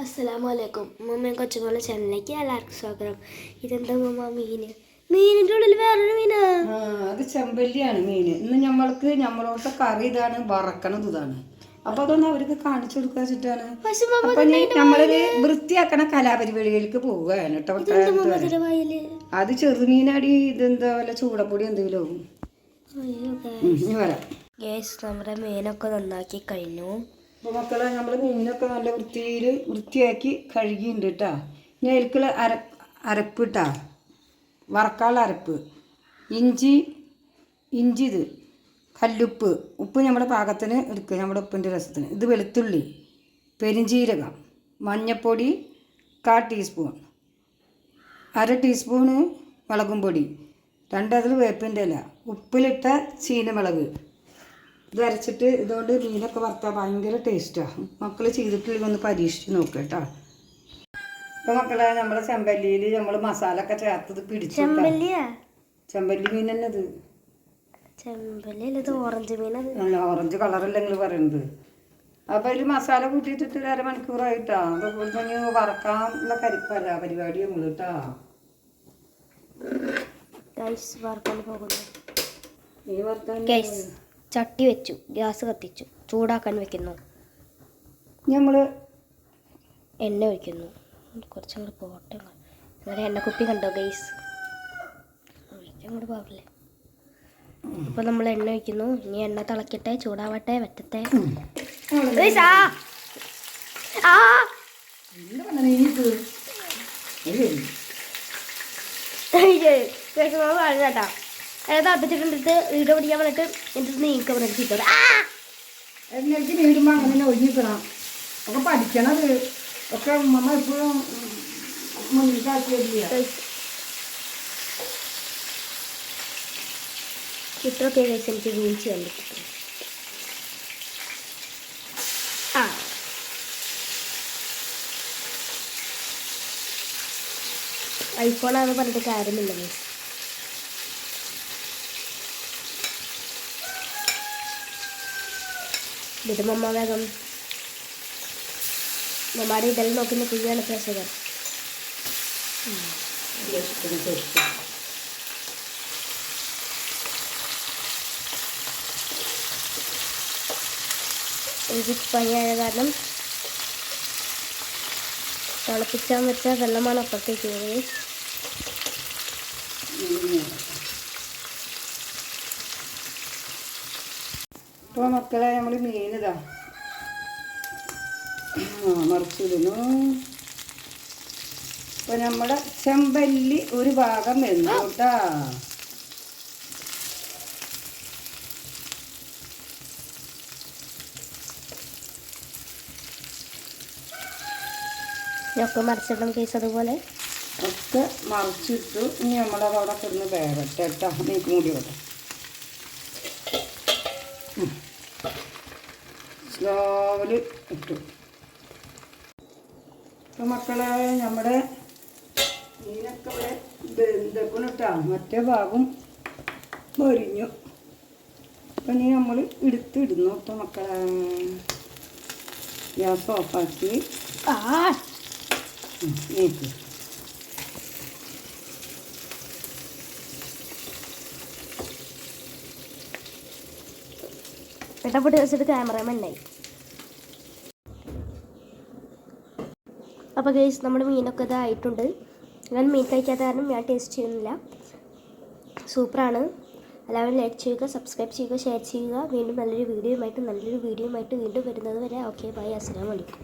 അസ്സലാമു അലൈക്കും മമ്മയും കൊച്ചുമോളെ ചാനലിലേക്ക് എല്ലാവർക്കും സ്വാഗതം. ഇതെന്താ മമ്മ മീന്? മീനിന്റെ ഉള്ളിൽ വേറൊരു മീനാ? അത് ചെമ്പല്ലിയാണ് മീന്. ഇന്ന് നമ്മൾക്ക് നമ്മളോടത്തെ കറി ഇതാണ് വറക്കണത് ഇതാണ്. അപ്പൊ അതൊന്ന് അവർക്ക് കാണിച്ചു കൊടുക്കുക വെച്ചിട്ടാണ്. പക്ഷെ അപ്പൊ നമ്മളൊരു വൃത്തിയാക്കണ കലാപരിപാടികൾക്ക് പോവുകയാണ് കേട്ടോ അത് ചെറുമീനടി ഇതെന്താ വല്ല ചൂടപ്പൊടി എന്തെങ്കിലും ആവും. വരാം. ഗ്യാസ് നമ്മുടെ മീനൊക്കെ നന്നാക്കി കഴിഞ്ഞു. അപ്പൊ മക്കളെ നമ്മൾ മീനൊക്കെ നല്ല വൃത്തിയിൽ വൃത്തിയാക്കി കഴുകിയിട്ടുണ്ട് കേട്ടോ ഇനി അതിൽക്കുള്ള അര അരപ്പ് ഇട്ടാ വറക്കാനുള്ള അരപ്പ്. ഇഞ്ചി ഇഞ്ചി ഇത് കല്ലുപ്പ് ഉപ്പ് നമ്മുടെ പാകത്തിന് എടുക്കുക നമ്മുടെ ഉപ്പിന്റെ രസത്തിന്. ഇത് വെളുത്തുള്ളി പെരിഞ്ചീരകം മഞ്ഞൾപ്പൊടി കാ ടീസ്പൂൺ അര ടീസ്പൂണ് മുളകും പൊടി രണ്ടതിൽ വേപ്പിന്റെ ഇല ഉപ്പിലിട്ട ചീനമുളക് ഇത് അരച്ചിട്ട് ഇതുകൊണ്ട് മീനൊക്കെ വറുത്താൽ ഭയങ്കര ടേസ്റ്റാണ് മക്കൾ ചെയ്തിട്ടില്ലെങ്കിൽ ഒന്ന് പരീക്ഷിച്ച് നോക്കുക കേട്ടോ. ഇപ്പം മക്കളെ നമ്മുടെ ചെമ്പല്ലിയിൽ നമ്മൾ മസാല ഒക്കെ ചേർത്തത് പിടിച്ചു ചെമ്പല്ലി മീൻ തന്നെ ഇത് അല്ല ഓറഞ്ച് ഓറഞ്ച് കളറല്ല നിങ്ങൾ പറയുന്നത് അപ്പോൾ അതിൽ മസാല കൂട്ടിയിട്ടിട്ട് ഒരു അരമണിക്കൂറായിട്ടാ അതുപോലെ തന്നെ വറക്കാനുള്ള കരിപ്പല്ല പരിപാടി നമ്മൾ കേട്ടാ. ഈ വറുക്കാൻ പോകുന്നു. ചട്ടി വെച്ചു ഗ്യാസ് കത്തിച്ചു ചൂടാക്കാൻ വെക്കുന്നു. നമ്മൾ എണ്ണ ഒഴിക്കുന്നു. കുറച്ചും കൂടി പോട്ടെ അങ്ങനെ എണ്ണക്കുപ്പി കണ്ടോ ഗൈസ് അങ്ങോട്ട് പോകില്ലേ ഇപ്പൊ നമ്മൾ എണ്ണ ഒഴിക്കുന്നു. ഇനി എണ്ണ തിളക്കട്ടെ ചൂടാവട്ടെ വറ്റത്തെ ഗൈസ്, ആ! ആ! വീട് കേട്ടാ വീഡിയോ പിടിക്കാൻ പറഞ്ഞിട്ട് എന്നിട്ട് നീക്കം പറഞ്ഞിട്ട്. ആ! എണ്ണയ്ക്ക് നീടുമ്പോൾ അങ്ങനെ തന്നെ ഒഴിഞ്ഞിക്കണം ഒക്കെ പഠിക്കണത് ഒക്കെ ഉമ്മ എപ്പോഴും മുന്നിട്ടാക്കിയ ചിത്രമൊക്കെ എനിക്ക് വീഴ്ച ആ ഐഫോണാന്ന് പറഞ്ഞിട്ട് കാര്യമില്ല ഗൈസ് ഇത് മമ്മ വേഗം മമ്മയുടെ ഇതെല്ലാം നോക്കി നിൽക്കുകയാണ് പ്രേക്ഷകർ എനിക്ക് പനിയായ കാരണം തിളപ്പിച്ചാൽ വെച്ചാൽ വെള്ളമാണ് അപ്പുറത്തേക്ക് പോയത് അപ്പോൾ മക്കളെ നമ്മൾ മീനിതാ ആ മറിച്ചിടുന്നു. അപ്പോൾ നമ്മുടെ ചെമ്പല്ലി ഒരു ഭാഗം വരുന്നു കേട്ടാ. ഒക്കെ മറിച്ചിടണം കേസ് അതുപോലെ. ഒക്കെ മറിച്ചിട്ടു. ഇനി നമ്മളതവിടെ കിടന്ന് വേവട്ടെ കേട്ടോ. നീക്ക് മൂടി കേട്ടോ സ്ലോവിൽ ഇട്ടു ഇപ്പൊ മക്കളെ നമ്മുടെ മീനൊക്കെ ഇവിടെ ബന്ധക്കണം കേട്ടോ മറ്റേ ഭാഗം പൊരിഞ്ഞു അപ്പം നീ നമ്മൾ എടുത്തിടുന്നു കേട്ടോ മക്കളെ. ഗ്യാസ് ഓഫാക്കി ആ. നീക്ക്. പെട്ടപ്പെട്ട് വെച്ചിട്ട് ഉണ്ടായി അപ്പോൾ ഗൈസ് നമ്മുടെ മീനൊക്കെ ഇതായിട്ടുണ്ട് ഞാൻ മീൻ കഴിക്കാത്ത കാരണം ഞാൻ ടേസ്റ്റ് ചെയ്യുന്നില്ല. സൂപ്പറാണ്. എല്ലാവരും ലൈക്ക് ചെയ്യുക സബ്സ്ക്രൈബ് ചെയ്യുക ഷെയർ ചെയ്യുക. വീണ്ടും നല്ലൊരു വീഡിയോയുമായിട്ട് നല്ലൊരു വീഡിയോയുമായിട്ട് വീണ്ടും വരുന്നത് വരെ. ഓക്കെ ബൈ അസ്സലാമു അലൈക്കും.